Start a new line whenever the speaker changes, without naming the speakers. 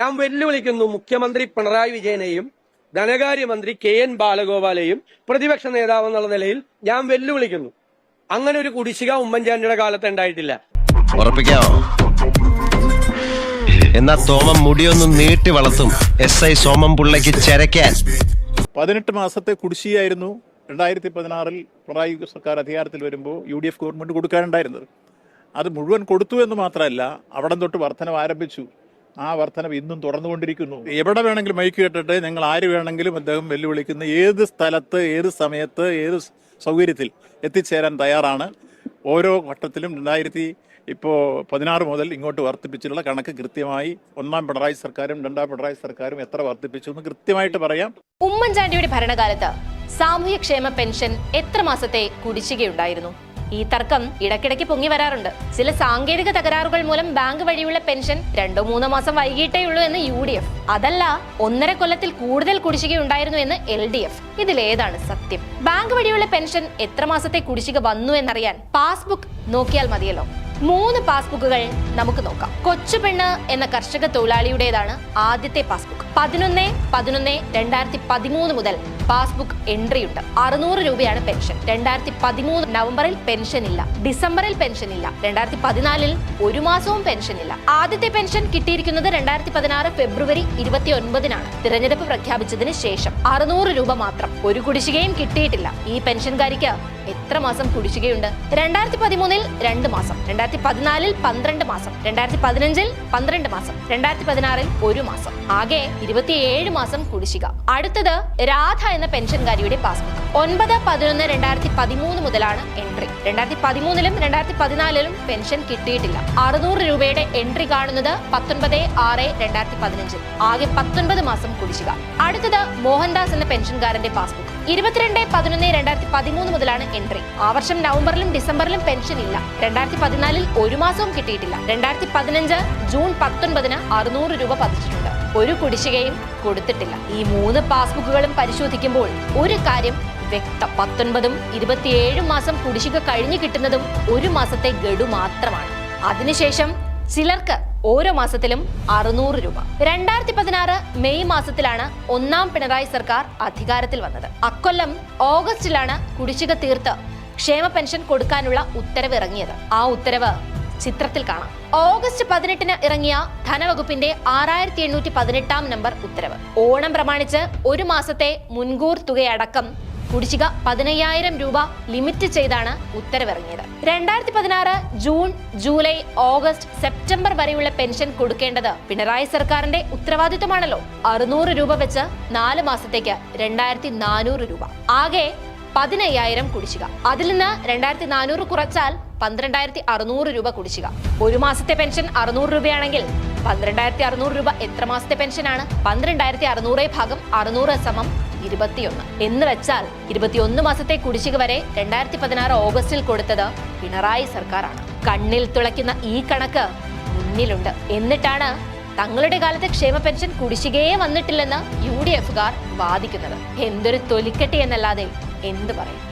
ഞാൻ വെല്ലുവിളിക്കുന്നു മുഖ്യമന്ത്രി പിണറായി വിജയനെയും ധനകാര്യമന്ത്രി കെ എൻ ബാലഗോപാലെയും പ്രതിപക്ഷ നേതാവ് എന്നുള്ള നിലയിൽ ഞാൻ വെല്ലുവിളിക്കുന്നു. അങ്ങനെ ഒരു കുടിശ്ശിക ഉമ്മൻചാണ്ടിയുടെ കാലത്ത് ഉണ്ടായിട്ടില്ല.
ഉറപ്പിക്കാവോ? എന്നാ തോമം മുടിയൊന്നും നീട്ടി വളർത്തും. എസ് ഐ സോമം പുള്ളയ്ക്ക് ചരക്കാൻ
പതിനെട്ട് മാസത്തെ കുടിശ്ശിയായിരുന്നു രണ്ടായിരത്തി പതിനാറിൽ പിണറായി സർക്കാർ അധികാരത്തിൽ വരുമ്പോൾ യു ഡി എഫ് ഗവൺമെന്റ് കൊടുക്കാനുണ്ടായിരുന്നത്. അത് മുഴുവൻ കൊടുത്തു എന്ന് മാത്രമല്ല അവിടം തൊട്ട് വർധനം ആരംഭിച്ചു. ആ വർധനവ് ഇന്നും തുടർന്നുകൊണ്ടിരിക്കുന്നു. എവിടെ വേണമെങ്കിലും മൈക്ക് കേട്ടിട്ട് ഞങ്ങൾ ആര് വേണമെങ്കിലും അദ്ദേഹം വെല്ലുവിളിക്കുന്ന ഏത് സ്ഥലത്ത് ഏത് സമയത്ത് ഏത് സൗകര്യത്തിൽ എത്തിച്ചേരാൻ തയ്യാറാണ്. ഓരോ ഘട്ടത്തിലും രണ്ടായിരത്തി ഇപ്പോൾ പതിനാറ് മുതൽ ഇങ്ങോട്ട് വർദ്ധിപ്പിച്ചിട്ടുള്ള കണക്ക് കൃത്യമായി ഒന്നാം പിണറായി സർക്കാരും രണ്ടാം പിണറായി സർക്കാരും എത്ര വർദ്ധിപ്പിച്ചു എന്ന് കൃത്യമായിട്ട് പറയാം.
ഉമ്മൻചാണ്ടിയുടെ ഭരണകാലത്ത് സാമൂഹ്യക്ഷേമ പെൻഷൻ എത്ര മാസത്തെ കുടിശ്ശികയുണ്ടായിരുന്നു? ഈ തർക്കം ഇടയ്ക്കിടയ്ക്ക് പൊങ്ങി വരാറുണ്ട്. ചില സാങ്കേതിക തകരാറുകൾ മൂലം ബാങ്ക് വഴിയുള്ള പെൻഷൻ രണ്ടോ മൂന്നോ മാസം വൈകിട്ടേ ഉള്ളൂ എന്ന് യു ഡി എഫ്. അതല്ല ഒന്നര കൊല്ലത്തിൽ കൂടുതൽ കുടിശ്ശികയുണ്ടായിരുന്നു എന്ന് എൽ ഡി എഫ്. ഇതിലേതാണ് സത്യം? ബാങ്ക് വഴിയുള്ള പെൻഷൻ എത്ര മാസത്തെ കുടിശ്ശിക വന്നു എന്നറിയാൻ പാസ്ബുക്ക് നോക്കിയാൽ മതിയല്ലോ. മൂന്ന് പാസ്ബുക്കുകൾ നമുക്ക് നോക്കാം. കൊച്ചുപെണ്ണ് എന്ന കർഷക തൊഴിലാളിയുടേതാണ് ആദ്യത്തെ പാസ്ബുക്ക്. പതിനൊന്ന് പതിനൊന്ന് രണ്ടായിരത്തി പതിമൂന്ന് മുതൽ പാസ്ബുക്ക് എൻട്രി ഉണ്ട്. അറുന്നൂറ് രൂപയാണ് പെൻഷൻ. രണ്ടായിരത്തി പതിമൂന്ന് നവംബറിൽ പെൻഷൻ ഇല്ല. ഡിസംബറിൽ പെൻഷൻ ഇല്ല. രണ്ടായിരത്തി പതിനാലിൽ ഒരു മാസവും പെൻഷൻ ഇല്ല. ആദ്യത്തെ പെൻഷൻ കിട്ടിയിരിക്കുന്നത് രണ്ടായിരത്തി പതിനാറ് ഫെബ്രുവരി ഇരുപത്തി ഒൻപതിനാണ് തിരഞ്ഞെടുപ്പ് പ്രഖ്യാപിച്ചതിന് ശേഷം അറുന്നൂറ് രൂപ മാത്രം ഒരു കുടിശ്ശികയും കിട്ടിയിട്ടില്ല. ഈ പെൻഷൻകാരിക്ക് എത്ര മാസം കുടിശ്ശികയുണ്ട്? രണ്ടായിരത്തി പതിമൂന്നിൽ രണ്ട് മാസം. രണ്ടായിരത്തി പതിനാലിൽ പന്ത്രണ്ട് മാസം. രണ്ടായിരത്തി പതിനഞ്ചിൽ പന്ത്രണ്ട് മാസം. രണ്ടായിരത്തി പതിനാറിൽ ഒരു മാസം. ആകെ ഇരുപത്തിയേഴ് മാസം കുടിശ്ശിക. അടുത്തത് രാധ എന്ന പെൻഷൻകാരിയുടെ പാസ്ബുക്ക്. ഒൻപത് പതിനൊന്ന് രണ്ടായിരത്തി പതിമൂന്ന് മുതലാണ് എൻട്രി. രണ്ടായിരത്തി പതിമൂന്നിലും രണ്ടായിരത്തി പതിനാലിലും പെൻഷൻ കിട്ടിയിട്ടില്ല. അറുന്നൂറ് രൂപയുടെ എൻട്രി കാണുന്നത് പത്തൊൻപത് ആറ് രണ്ടായിരത്തി പതിനഞ്ചിൽ. ആകെ പത്തൊൻപത് മാസം കുടിശ്ശിക. അടുത്തത് മോഹൻദാസ് എന്ന പെൻഷൻകാരന്റെ പാസ്ബുക്ക്. ഇരുപത്തിരണ്ട് പതിനൊന്ന് രണ്ടായിരത്തി പതിമൂന്ന് മുതലാണ് എൻട്രി. ആ വർഷം നവംബറിലും ഡിസംബറിലും പെൻഷൻ ഇല്ല. രണ്ടായിരത്തി പതിനാലിൽ ഒരു മാസവും കിട്ടിയിട്ടില്ല. രണ്ടായിരത്തി പതിനഞ്ച് ജൂൺ പത്തൊൻപതിന് അറുന്നൂറ് രൂപ പതിച്ചിട്ടുണ്ട്. ഒരു കുടിശ്ശികയും കൊടുത്തിട്ടില്ല. ഈ മൂന്ന് പാസ്ബുക്കുകളും പരിശോധിക്കുമ്പോൾ ഒരു കാര്യം വ്യക്തം. പത്തൊൻപതും ഇരുപത്തിയേഴും മാസം കുടിശ്ശിക കഴിഞ്ഞു കിട്ടുന്നതും ഒരു മാസത്തെ ഗഡു മാത്രമാണ്. അതിനുശേഷം ചിലർക്ക് ഓരോ മാസത്തിലും അറുന്നൂറ് രൂപ. രണ്ടായിരത്തി പതിനാറ് മെയ് മാസത്തിലാണ് ഒന്നാം പിണറായി സർക്കാർ അധികാരത്തിൽ വന്നത്. അക്കൊല്ലം ഓഗസ്റ്റിലാണ് കുടിശ്ശിക തീർത്ത് ക്ഷേമ പെൻഷൻ കൊടുക്കാനുള്ള ഉത്തരവ് ഇറങ്ങിയത് ആ ഉത്തരവ് ചിത്രത്തിൽ കാണാം. ഓഗസ്റ്റ് പതിനെട്ടിന് ഇറങ്ങിയ ധനവകുപ്പിന്റെ ആറായിരത്തി എണ്ണൂറ്റി പതിനെട്ടാം നമ്പർ ഉത്തരവ്. ഓണം പ്രമാണിച്ച് ഒരു മാസത്തെ മുൻകൂർ തുകയടക്കം കുടിശ്ശിക പതിനയ്യായിരം രൂപ ലിമിറ്റ് ചെയ്താണ് ഉത്തരവിറങ്ങിയത്. രണ്ടായിരത്തി പതിനാറ് ജൂൺ ജൂലൈ ഓഗസ്റ്റ് സെപ്റ്റംബർ വരെയുള്ള പെൻഷൻ കൊടുക്കേണ്ടത് പിണറായി സർക്കാരിന്റെ ഉത്തരവാദിത്തമാണല്ലോ അറുന്നൂറ് രൂപ വെച്ച് നാല് മാസത്തേക്ക് രണ്ടായിരത്തി നാനൂറ് രൂപ. ആകെ പതിനയ്യായിരം കുടിശ്ശിക. അതിൽ നിന്ന് രണ്ടായിരത്തി നാനൂറ് കുറച്ചാൽ പന്ത്രണ്ടായിരത്തി അറുന്നൂറ് രൂപ കുടിശ്ശിക. ഒരു മാസത്തെ പെൻഷൻ അറുന്നൂറ് രൂപയാണെങ്കിൽ പന്ത്രണ്ടായിരത്തി അറുന്നൂറ് രൂപ എത്ര മാസത്തെ പെൻഷനാണ്? പന്ത്രണ്ടായിരത്തി അറുന്നൂറ് ഭാഗം അറുന്നൂറ് സമം ഇരുപത്തിയൊന്ന്. എന്ന് വെച്ചാൽ ഇരുപത്തിയൊന്ന് മാസത്തെ കുടിശ്ശിക വരെ രണ്ടായിരത്തി പതിനാറ് ഓഗസ്റ്റിൽ കൊടുത്തത് പിണറായി സർക്കാരാണ്. കണ്ണിൽ തുളയ്ക്കുന്ന ഈ കണക്ക് മുന്നിലുണ്ട്. എന്നിട്ടാണ് തങ്ങളുടെ കാലത്ത് ക്ഷേമ പെൻഷൻ കുടിശ്ശികയെ വന്നിട്ടില്ലെന്ന് യു ഡി എഫുകാർ വാദിക്കുന്നത്. എന്തൊരു തൊലിക്കെട്ടി എന്നല്ലാതെ എന്ത് പറയും?